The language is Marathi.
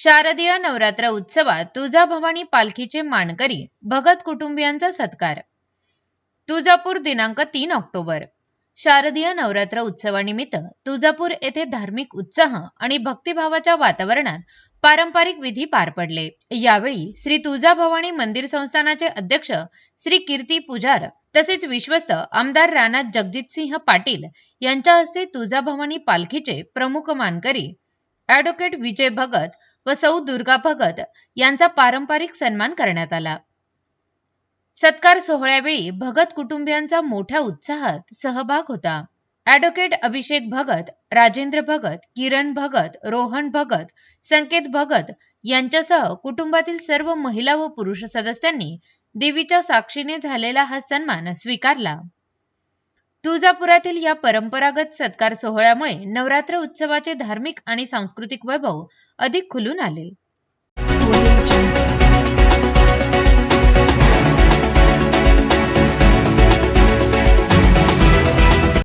शारदीय नवरात्र उत्सवात तुळजाभवानी पालखीचे मानकरी भगत कुटुंबियांचा सत्कार. तुळजापूर दिनांक तीन ऑक्टोबर. शारदीय नवरात्र उत्सवानिमित्त तुळजापूर येथे धार्मिक उत्साह आणि भक्तिभावाच्या वातावरणात पारंपरिक विधी पार पडले. यावेळी श्री तुळजाभवानी मंदिर संस्थानाचे अध्यक्ष श्री कीर्ती पुजार तसेच विश्वस्त आमदार राणा जगजितसिंह पाटील यांच्या हस्ते तुळजाभवानी पालखीचे प्रमुख मानकरी ॲडव्होकेट विजय भगत व सौ दुर्गा भगत यांचा पारंपरिक सन्मान करण्यात आला. सत्कार सोहळ्यावेळी भगत कुटुंबियांचा मोठ्या उत्साहात सहभाग होता. ॲडव्होकेट अभिषेक भगत राजेंद्र भगत किरण भगत रोहन भगत संकेत भगत यांच्यासह कुटुंबातील सर्व महिला व पुरुष सदस्यांनी देवीच्या साक्षीने झालेला हा सन्मान स्वीकारला. तुळजापुरातील या परंपरागत सत्कार सोहळ्यामुळे नवरात्र उत्सवाचे धार्मिक आणि सांस्कृतिक वैभव अधिक खुलून आले.